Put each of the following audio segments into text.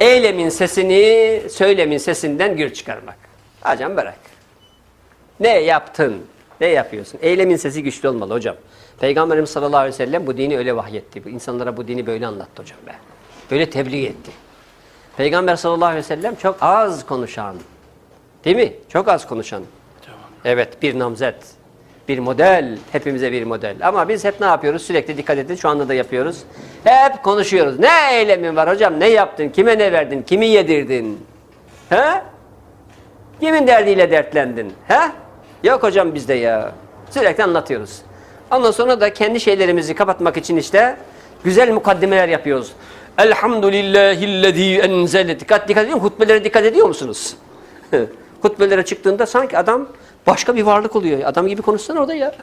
Eylemin sesini söylemin sesinden gür çıkarmak. Hocam bırak. Ne yaptın? Ne yapıyorsun? Eylemin sesi güçlü olmalı hocam. Peygamberimiz sallallahu aleyhi ve sellem bu dini öyle vahyetti. İnsanlara bu dini böyle anlattı hocam be. Böyle tebliğ etti. Peygamber sallallahu aleyhi ve sellem çok az konuşan. Değil mi? Çok az konuşan. Evet bir namzet. Bir model. Hepimize bir model. Ama biz hep ne yapıyoruz? Sürekli dikkat edin. Şu anda da yapıyoruz. Hep konuşuyoruz. Ne eylemin var hocam? Ne yaptın? Kime ne verdin? Kimi yedirdin? He? Kimin derdiyle dertlendin? He? Yok hocam bizde ya. Sürekli anlatıyoruz. Ondan sonra da kendi şeylerimizi kapatmak için işte güzel mukaddimeler yapıyoruz. Elhamdülillahillezî enzele. Dikkat, dikkat musunuz? Hutbelere dikkat ediyor musunuz? Hutbelere çıktığında sanki adam başka bir varlık oluyor. Adam gibi konuşsana orada ya.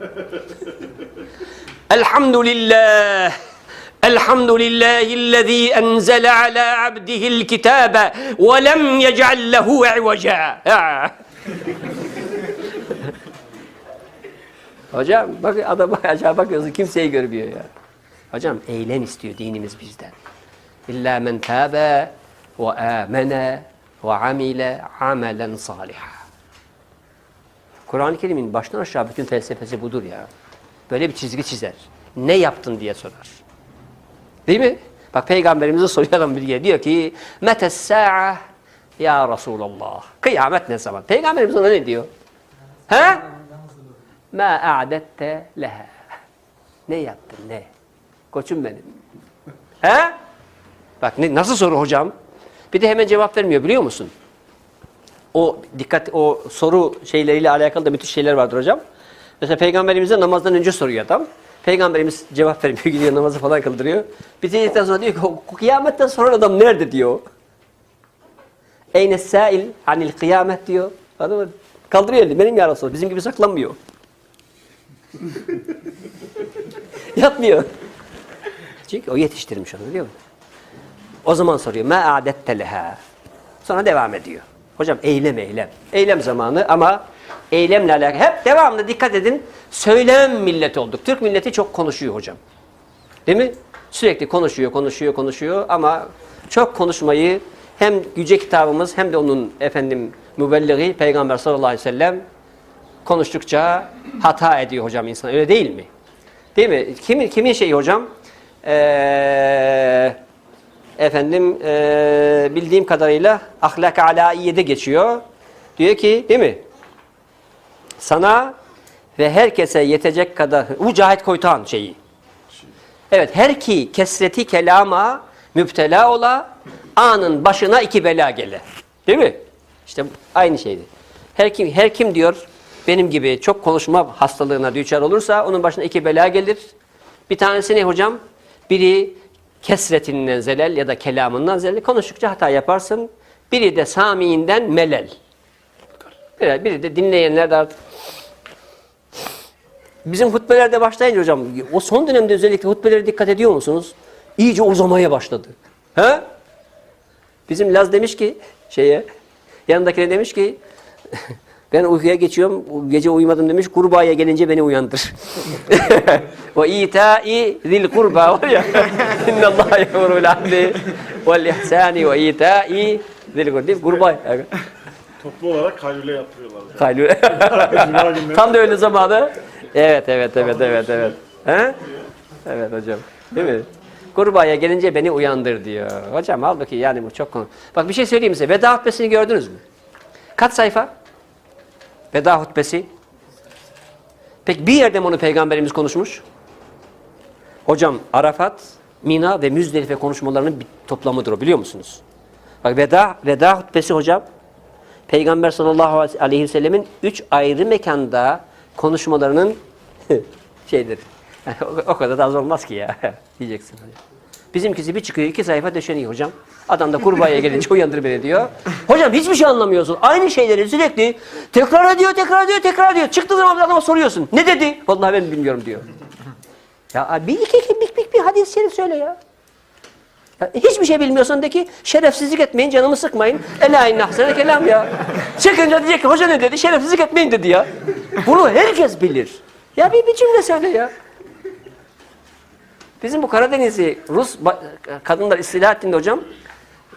Elhamdülillah. Elhamdülillahillezî enzele ala abdihil kitâbe ve lem yec'al lehu i'veca. Ha. Hocam bak adama aşağı bakıyorsun kimseyi görmüyor ya. Hocam eylem istiyor dinimiz bizden. İlla men tâbe ve âmene ve amile amelen saliha. Kur'an-ı Kerim'in baştan aşağı bütün felsefesi budur ya. Böyle bir çizgi çizer. Ne yaptın diye sorar. Değil mi? Bak peygamberimize soruyor bilgiye. Diyor ki Metes sa'a ya Resulallah. Kıyamet ne zaman? Peygamberimiz ona ne diyor? He? Ma a'dette leha. Ne yaptın ne? Koçum benim. He? Bak ne, nasıl soru hocam? Bir de hemen cevap vermiyor biliyor musun? O dikkat o soru şeyleriyle alakalı da müthiş şeyler vardır hocam. Mesela peygamberimize namazdan önce soruyor adam. Peygamberimiz cevap vermiyor gidiyor namazı falan kıldırıyor. Bitirdikten sonra diyor ki "O kıyametten sonra adam nerede diyor. Eyne sail anil kıyamet diyor. Adam kaldırıyor elini. Benim ya Resulallah. Bizim gibi saklanmıyor. Yapmıyor. Çünkü o yetiştirmiş onu biliyor musun? O zaman soruyor. Ma a'dette leha. Sonra devam ediyor. Hocam eylem eylem. Eylem zamanı ama eylemle alakalı. Hep devamlı dikkat edin. Söylem millet olduk. Türk milleti çok konuşuyor hocam. Değil mi? Sürekli konuşuyor, konuşuyor, konuşuyor ama çok konuşmayı hem yüce kitabımız hem de onun efendim mübelliği Peygamber sallallahu aleyhi ve sellem konuştukça hata ediyor hocam insan. Öyle değil mi? Değil mi? Kimin kimin şeyi hocam? Ee, efendim ee, bildiğim kadarıyla ahlak alaiyede geçiyor. Diyor ki değil mi? Sana ve herkese yetecek kadar bu Cahit Koytan şeyi. Evet her ki kesreti kelama müptela ola anın başına iki bela gele. Değil mi? İşte aynı şeydi. Her kim, her kim diyor benim gibi çok konuşma hastalığına düçar olursa onun başına iki bela gelir. Bir tanesi ne hocam? Biri kesretinden zelel ya da kelamından zelel konuştukça hata yaparsın. Biri de samiinden melel. Biri, de dinleyenler de artık Bizim hutbelerde başlayınca hocam, o son dönemde özellikle hutbelere dikkat ediyor musunuz? İyice uzamaya başladı. He? Bizim Laz demiş ki, şeye, yanındakine demiş ki, ben uykuya geçiyorum, gece uyumadım demiş, kurbağaya gelince beni uyandır. Ve ita'i zil kurba var ya, innallaha yevru bil adli vel ihsani ve ita'i zil kurba. Kurbağa. Toplu olarak kaylule yaptırıyorlar. Kaylule. Tam da öyle zamanı. Evet, evet, evet, evet, evet. He? Evet hocam. Değil mi? Kurbağaya gelince beni uyandır diyor. Hocam halbuki yani bu çok konu. Bak bir şey söyleyeyim size. Veda hutbesini gördünüz mü? Kaç sayfa? Veda hutbesi. Peki bir yerde mi onu peygamberimiz konuşmuş? Hocam Arafat, Mina ve Müzdelife konuşmalarının bir toplamıdır o biliyor musunuz? Bak veda, veda hutbesi hocam. Peygamber sallallahu aleyhi ve sellemin üç ayrı mekanda konuşmalarının şeydir. O kadar da az olmaz ki ya diyeceksin. hocam. Bizimkisi bir çıkıyor iki sayfa döşeniyor hocam. Adam da kurbağaya gelince uyandır beni diyor. Hocam hiçbir şey anlamıyorsun. Aynı şeyleri sürekli tekrar ediyor, tekrar ediyor, tekrar ediyor. Çıktığı zaman adama soruyorsun. Ne dedi? Vallahi ben bilmiyorum diyor. Ya bir iki, iki bir, bir, bir hadis-i şerif söyle ya. Ya hiçbir şey bilmiyorsan de ki şerefsizlik etmeyin, canımı sıkmayın. Ela innahsene kelam ya. Çıkınca diyecek ki hoca ne dedi? Şerefsizlik etmeyin dedi ya. Bunu herkes bilir. Ya bir, bir cümle söyle ya. Bizim bu Karadeniz'i Rus kadınlar istila ettiğinde hocam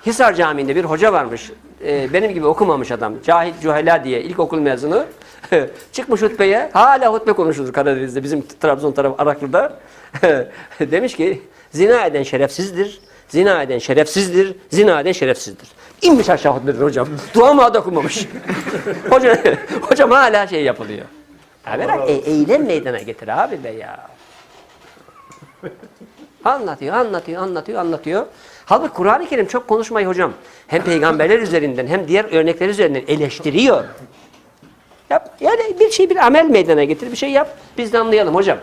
Hisar Camii'nde bir hoca varmış. Ee, benim gibi okumamış adam. Cahil Cühela diye ilkokul mezunu. Çıkmış hutbeye. Hala hutbe konuşulur Karadeniz'de bizim Trabzon tarafı Araklı'da. Demiş ki zina eden şerefsizdir. Zina eden şerefsizdir. Zina eden şerefsizdir. İnmiş aşağı hutbeden hocam. Dua mı da okumamış. hocam, hocam hala şey yapılıyor. Ya bırak, e, eylem meydana getir abi be ya. Anlatıyor, anlatıyor, anlatıyor, anlatıyor. Halbuki Kur'an-ı Kerim çok konuşmayı hocam. Hem peygamberler üzerinden hem diğer örnekler üzerinden eleştiriyor. Yap, yani bir şey bir amel meydana getir, bir şey yap. Biz de anlayalım hocam.